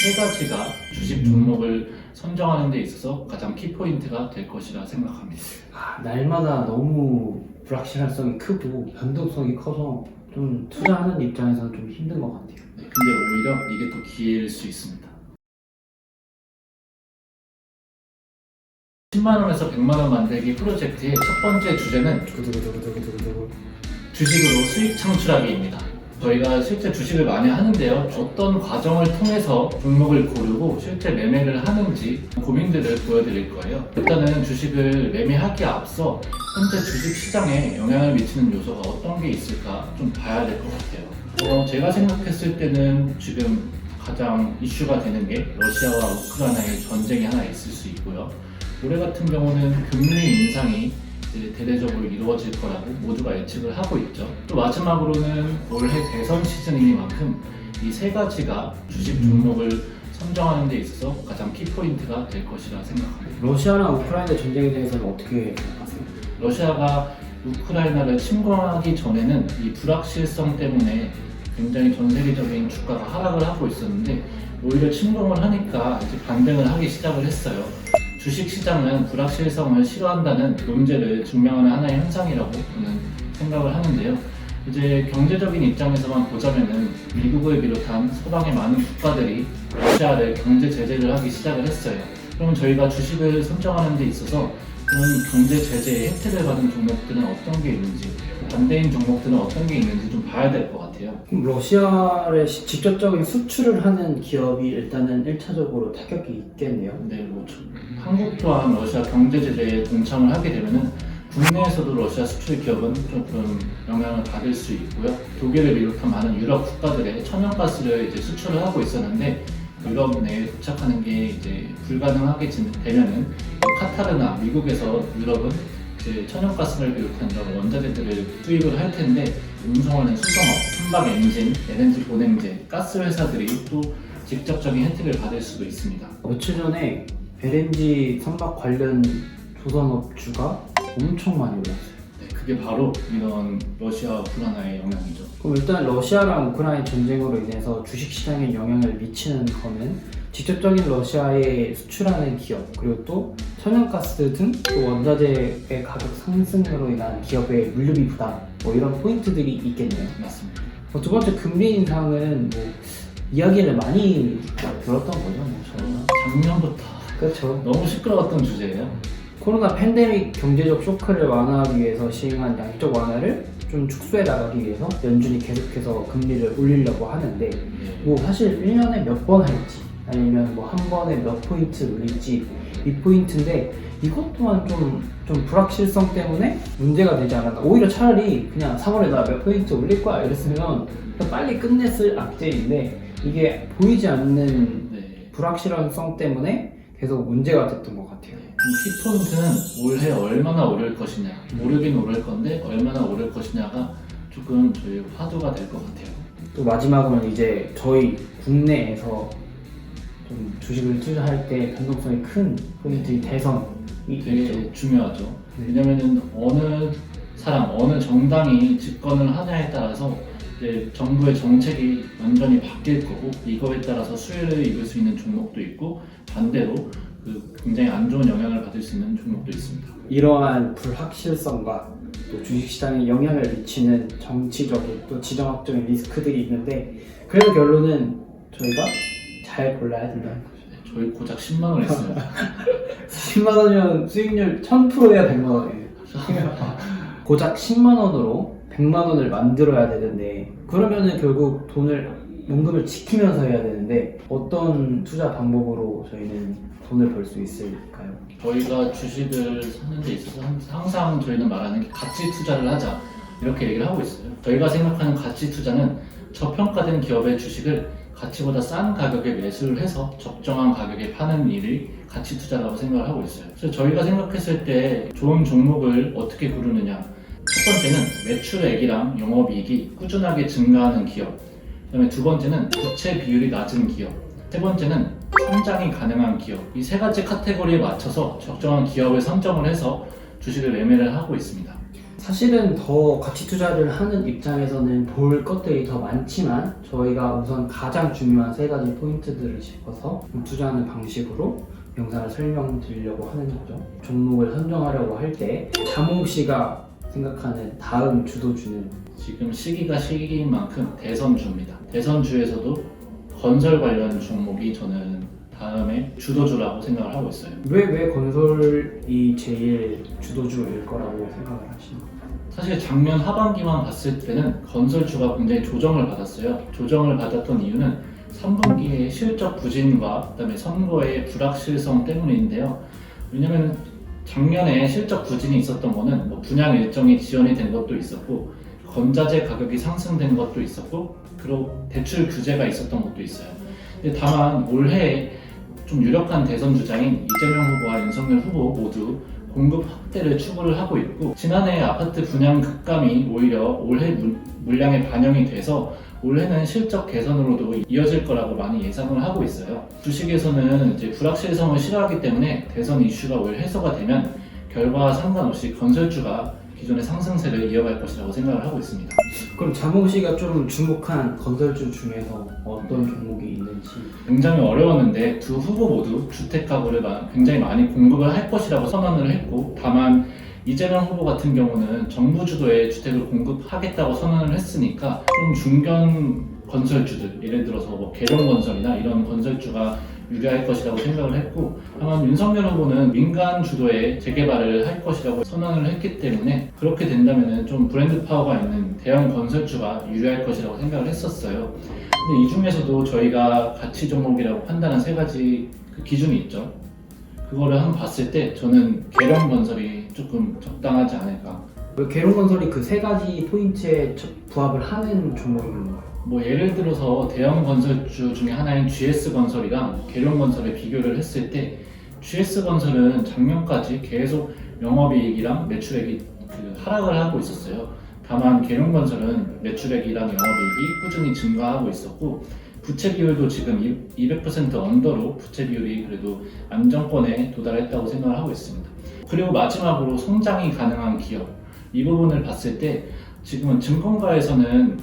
세 가지가 주식 종목을 선정하는 데 있어서 가장 키포인트가 될 것이라 생각합니다. 아, 날마다 너무 불확실성이 크고 변동성이 커서 좀 투자하는 입장에서는 좀 힘든 것 같아요. 네, 근데 오히려 이게 또 기회일 수 있습니다. 10만 원에서 100만 원 만들기 프로젝트의 첫 번째 주제는 두구두구두구두구두구. 주식으로 수익 창출하기입니다. 저희가 실제 주식을 많이 하는데요. 어떤 과정을 통해서 종목을 고르고 실제 매매를 하는지 고민들을 보여드릴 거예요. 일단은 주식을 매매하기에 앞서 현재 주식 시장에 영향을 미치는 요소가 어떤 게 있을까 좀 봐야 될 것 같아요. 어, 제가 생각했을 때는 지금 가장 이슈가 되는 게 러시아와 우크라이나의 전쟁이 하나 있을 수 있고요. 올해 같은 경우는 금리 인상이 이제 대대적으로 이루어질 거라고 모두가 예측을 하고 있죠. 또 마지막으로는 올해 대선 시즌이니만큼 이 세 가지가 주식 종목을 선정하는 데 있어서 가장 키포인트가 될 것이라 생각합니다. 러시아나 우크라이나 전쟁에 대해서는 어떻게 생각하세요? 러시아가 우크라이나를 침공하기 전에는 이 불확실성 때문에 굉장히 전 세계적인 주가가 하락을 하고 있었는데 오히려 침공을 하니까 이제 반등을 하기 시작을 했어요. 주식 시장은 불확실성을 싫어한다는 논제를 증명하는 하나의 현상이라고 저는 생각을 하는데요. 이제 경제적인 입장에서만 보자면은 미국을 비롯한 서방의 많은 국가들이 러시아를 경제 제재를 하기 시작을 했어요. 그럼 저희가 주식을 선정하는 데 있어서 그런 경제 제재의 혜택을 받은 종목들은 어떤 게 있는지 반대인 종목들은 어떤 게 있는지 좀 봐야 될 것 같아요. 그럼 시- 직접적인 수출을 하는 기업이 일단은 1차적으로 타격이 있겠네요. 네, 뭐 저- 한국 또한 러시아 경제 제재에 동참을 하게 되면은 국내에서도 러시아 수출 기업은 조금 영향을 받을 수 있고요. 독일을 비롯한 많은 유럽 국가들의 천연가스를 이제 수출을 하고 있었는데 유럽 내에 도착하는 게 이제 불가능하게 지- 되면은 카타르나 미국에서 유럽은 이제 천연가스를 비롯한 여러 원자재들을 수입을 할 텐데 운송하는 수성업, 선박 엔진, LNG 보냉제, 가스 회사들이 또 직접적인 혜택을 받을 수도 있습니다. 며칠 전에 LNG 선박 관련 조선업주가 엄청 많이 올랐어요. 네, 그게 바로 이런 러시아 우크라이나의 영향이죠. 그럼 일단 러시아랑 우크라이나 전쟁으로 인해서 주식 시장에 영향을 미치는 거는 직접적인 러시아에 수출하는 기업 그리고 또 천연가스 등 또 원자재의 가격 상승으로 인한 기업의 물류비 부담 뭐 이런 포인트들이 있겠네요. 맞습니다. 어, 두 번째 금리 인상은 뭐 이야기를 많이 들었던 거죠. 뭐 저희가. 작년부터 그렇죠. 너무 시끄러웠던 주제예요. 코로나 팬데믹 경제적 쇼크를 완화하기 위해서 시행한 양적 완화를 좀 축소해 나가기 위해서 연준이 계속해서 금리를 올리려고 하는데 네. 뭐 사실 1년에 몇 번 할지 아니면 뭐 한 번에 몇 포인트 올릴지 이 포인트인데 이것 또한 좀, 좀 불확실성 때문에 문제가 되지 않았나 오히려 차라리 그냥 3월에 나 몇 포인트 올릴 거야 이랬으면 빨리 끝냈을 악재인데 이게 보이지 않는 네. 불확실성 때문에 계속 문제가 됐던 것 같아요 키포인트는 올해 얼마나 오를 것이냐, 오르긴 오를 건데 얼마나 오를 것이냐가 조금 저희 화두가 될 것 같아요. 또 마지막으로는 이제 저희 국내에서 좀 주식을 투자할 때 변동성이 큰 포인트인 대선이 있죠. 되게 중요하죠. 네. 왜냐면은 어느 사람, 어느 정당이 집권을 하냐에 따라서 이제 정부의 정책이 완전히 바뀔 거고 이거에 따라서 수혜를 입을 수 있는 종목도 있고 반대로 그 굉장히 안 좋은 영향을 받을 수 있는 종목도 있습니다. 이러한 불확실성과 또 주식시장에 영향을 미치는 정치적인 또 지정학적인 리스크들이 있는데 그래도 결론은 저희가 잘 골라야 된다는 거죠. 네, 저희 고작 10만 원 했어요. 10만 원이면 수익률 1000%야 100만 원이에요. 고작 10만 원으로 100만 원을 만들어야 되는데 그러면은 결국 돈을 원금을 지키면서 해야 되는데 어떤 투자 방법으로 저희는 돈을 벌 수 있을까요? 저희가 주식을 사는 데 있어서 항상 저희는 말하는 게 가치 투자를 하자 이렇게 얘기를 하고 있어요. 저희가 생각하는 가치 투자는 저평가된 기업의 주식을 가치보다 싼 가격에 매수를 해서 적정한 가격에 파는 일이 가치 투자라고 생각을 하고 있어요. 그래서 저희가 생각했을 때 좋은 종목을 어떻게 고르느냐. 첫 번째는 매출액이랑 영업이익이 꾸준하게 증가하는 기업. 그다음에 두 번째는 부채 비율이 낮은 기업. 세 번째는 성장이 가능한 기업. 이 세 가지 카테고리에 맞춰서 적정한 기업을 선정을 해서 주식을 매매를 하고 있습니다. 사실은 더 가치 투자를 하는 입장에서는 볼 것들이 더 많지만 저희가 우선 가장 중요한 세 가지 포인트들을 짚어서 투자하는 방식으로 영상을 설명드리려고 하는 거죠. 종목을 선정하려고 할 때 자몽 씨가 생각하는 다음 주도주는 지금 시기가 시기인 만큼 대선주입니다. 대선주에서도 건설 관련 종목이 저는 다음에 주도주라고 생각을 하고 있어요. 왜 왜 건설이 제일 주도주일 거라고 생각을 하시는 거예요? 사실 작년 하반기만 봤을 때는 건설주가 굉장히 조정을 받았어요. 조정을 받았던 이유는 3분기의 실적 부진과 그다음에 선거의 불확실성 때문인데요. 왜냐면 작년에 실적 부진이 있었던 거는 뭐 분양 일정이 지연이 된 것도 있었고 건자재 가격이 상승된 것도 있었고 그리고 대출 규제가 있었던 것도 있어요. 근데 다만 올해 좀 유력한 대선 주자인 이재명 후보와 윤석열 후보 모두 공급 확대를 추구를 하고 있고 지난해 아파트 분양 급감이 오히려 올해 물- 물량에 반영이 돼서 올해는 실적 개선으로도 이어질 거라고 많이 예상을 하고 있어요. 주식에서는 이제 불확실성을 싫어하기 때문에 대선 이슈가 오히려 해소가 되면 결과와 상관없이 건설주가 기존의 상승세를 이어갈 것이라고 생각을 하고 있습니다. 그럼 자몽 씨가 좀 주목한 건설주 중에서 어떤 종목이 있는지 굉장히 어려웠는데 두 후보 모두 주택 가구를 마- 굉장히 많이 공급을 할 것이라고 선언을 했고 다만 이재명 후보 같은 경우는 정부 주도의 주택을 공급하겠다고 선언을 했으니까 좀 중견 건설주들 예를 들어서 뭐 계룡건설이나 이런 건설주가 유리할 것이라고 생각을 했고 다만 윤석열 후보는 민간 주도의 재개발을 할 것이라고 선언을 했기 때문에 그렇게 된다면 좀 브랜드 파워가 있는 대형 건설주가 유리할 것이라고 생각을 했었어요. 근데 이 중에서도 저희가 가치 종목이라고 판단한 세 가지 그 기준이 있죠. 그거를 한번 봤을 때 저는 계룡 건설이 조금 적당하지 않을까. 왜 계룡 건설이 그 세 가지 포인트에 저- 부합을 하는 종목인 건가요? 뭐 예를 들어서 대형 건설주 중에 하나인 GS 건설이랑 계룡 건설을 비교를 했을 때 GS 건설은 작년까지 계속 영업이익이랑 매출액이 그 하락을 하고 있었어요. 다만 계룡 건설은 매출액이랑 영업이익이 꾸준히 증가하고 있었고 부채 비율도 지금 200% 언더로 부채 비율이 그래도 안정권에 도달했다고 생각을 하고 있습니다. 그리고 마지막으로 성장이 가능한 기업 이 부분을 봤을 때 지금은 증권가에서는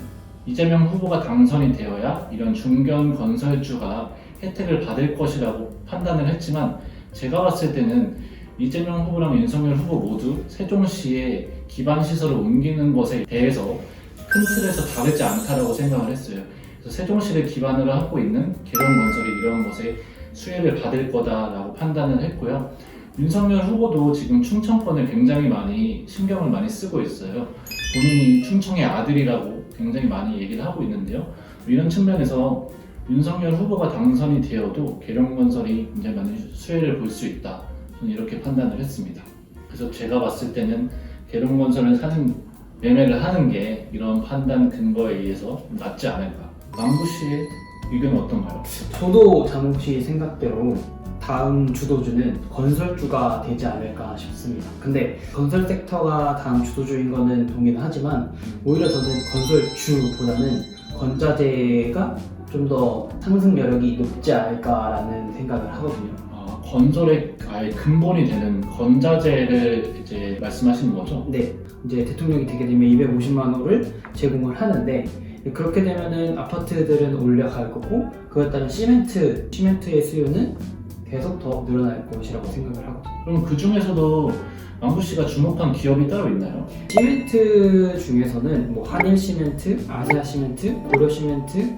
이재명 후보가 당선이 되어야 이런 중견 건설주가 혜택을 받을 것이라고 판단을 했지만 제가 봤을 때는 이재명 후보랑 윤석열 후보 모두 세종시에 기반 시설을 옮기는 것에 대해서 큰 틀에서 다르지 않다라고 생각을 했어요. 그래서 세종시를 기반으로 하고 있는 계룡건설이 이런 것에 수혜를 받을 거다라고 판단을 했고요. 윤석열 후보도 지금 충청권을 굉장히 많이 신경을 많이 쓰고 있어요. 본인이 충청의 아들이라고 굉장히 많이 얘기를 하고 있는데요. 이런 측면에서 윤석열 후보가 당선이 되어도 계룡건설이 굉장히 많은 수혜를 볼 수 있다. 저는 이렇게 판단을 했습니다. 그래서 제가 봤을 때는 계룡건설을 사는 매매를 하는 게 이런 판단 근거에 의해서 낫지 않을까. 망구 씨의 의견은 어떤가요? 저도 자몽 씨 생각대로 다음 주도주는 건설주가 되지 않을까 싶습니다. 근데 건설 섹터가 다음 주도주인 거는 동의는 하지만 오히려 저는 건설주보다는 건자재가 좀 더 상승 여력이 높지 않을까라는 생각을 하거든요. 아, 건설의 아예 근본이 되는 건자재를 이제 말씀하시는 거죠? 네, 이제 대통령이 되게 되면 250만 호를 제공을 하는데 그렇게 되면은 아파트들은 올라갈 거고 그에 따른 시멘트, 시멘트의 수요는 계속 더 늘어날 것이라고 생각을 하거든요. 그럼 그 중에서도 망구 씨가 주목한 기업이 따로 있나요? 시멘트 중에서는 뭐 한일 시멘트, 아시아 시멘트, 고려 시멘트,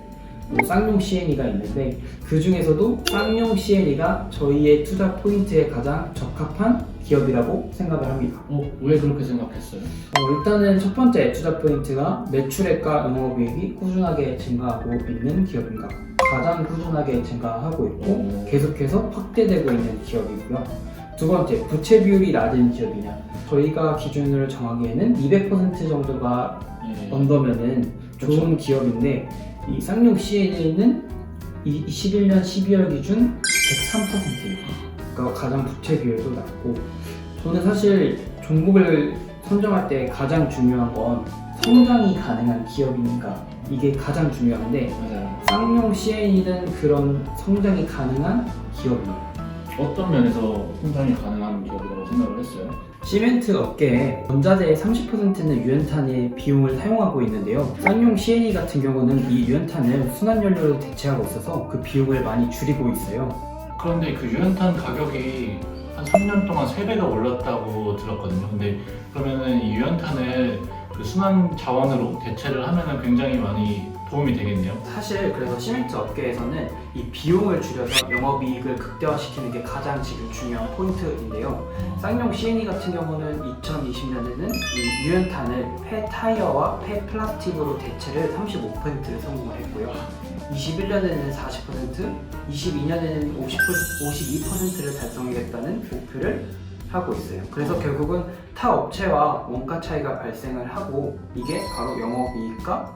뭐 쌍용 CNE가 있는데 그 중에서도 쌍용 CNE가 저희의 투자 포인트에 가장 적합한 기업이라고 생각을 합니다. 어, 왜 그렇게 생각했어요? 어, 일단은 첫 번째 투자 포인트가 매출액과 영업이익이 꾸준하게 증가하고 있는 기업입니다. 가장 꾸준하게 증가하고 있고 오. 계속해서 확대되고 있는 기업이고요. 두 번째, 부채 비율이 낮은 기업이냐. 저희가 기준을 정하기에는 200% 정도가 예. 언더면은 좋은 기업인데 이 쌍용 CNE는 21년 12월 기준 103%예요. 그러니까 가장 부채 비율도 낮고 저는 사실 종목을 선정할 때 가장 중요한 건 성장이 가능한 기업인가 이게 가장 중요한데 맞아요. 쌍용 CNE는 그런 성장이 가능한 기업이에요. 어떤 면에서 성장이 가능한 기업이라고 생각을 했어요? 시멘트 업계에 원자재의 30%는 유연탄의 비용을 사용하고 있는데요. 쌍용 CNE 같은 경우는 이 유연탄을 순환연료로 대체하고 있어서 그 비용을 많이 줄이고 있어요. 그런데 그 유연탄 가격이 한 3년 동안 3배가 올랐다고 들었거든요. 근데 그러면은 이 유연탄을 그 순환 자원으로 대체를 하면은 굉장히 많이 도움이 되겠네요. 사실 그래서 시멘트 업계에서는 이 비용을 줄여서 영업이익을 극대화시키는 게 가장 지금 중요한 포인트인데요. 쌍용 CNE 같은 경우는 2020년에는 이 유연탄을 폐 타이어와 폐 플라스틱으로 대체를 35%를 성공을 했고요. 21년에는 40%, 22년에는 50, 52%를 달성하겠다는 목표를 하고 있어요. 그래서 결국은 타 업체와 원가 차이가 발생을 하고 이게 바로 영업이익과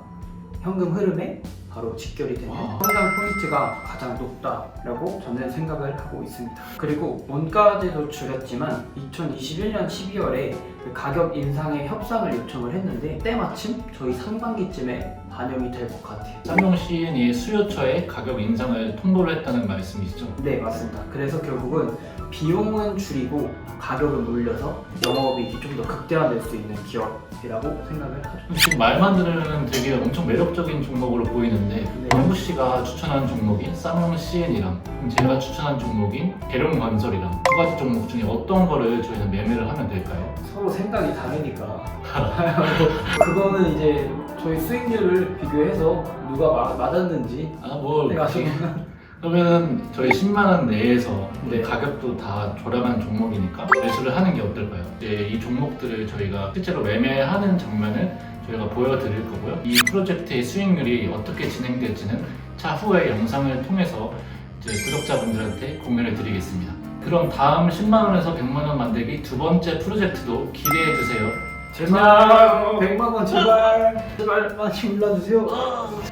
현금 흐름에 바로 직결이 되는 아. 성장 포인트가 가장 높다라고 저는 생각을 하고 있습니다. 그리고 원가제도 줄였지만 2021년 12월에 그 가격 인상의 협상을 요청을 했는데 때마침 저희 상반기쯤에 반영이 될 것 같아요. 쌍용 CN의 수요처에 가격 인상을 통보를 했다는 말씀이시죠? 네 맞습니다. 그래서 결국은 비용은 줄이고 가격을 올려서 영업이익이 좀 더 극대화될 수 있는 기업이라고 생각을 하죠. 지금 말만 들으면 되게 엄청 매력적인 종목으로 보이는데 네. 영구 씨가 추천한 종목인 쌍용 CN이랑 제가 추천한 종목인 대룡 건설이랑 두 가지 종목 중에 어떤 거를 저희는 매매를 하면 될까요? 서로 생각이 다르니까 그거는 이제 저희 수익률을 비교해서 누가 마- 맞았는지 아뭐 내가 좀 그러면 저희 10만 원 내에서 네. 가격도 다 저렴한 종목이니까 매수를 하는 게 어떨까요? 이제 이 종목들을 저희가 실제로 매매하는 장면을 저희가 보여드릴 거고요. 이 프로젝트의 수익률이 어떻게 진행될지는 차후의 영상을 통해서 이제 구독자분들한테 공유를 드리겠습니다. 그럼 다음 10만 원에서 100만 원 만들기 두 번째 프로젝트도 기대해 주세요. 제발 100만 원 제발 제발 많이 올라주세요.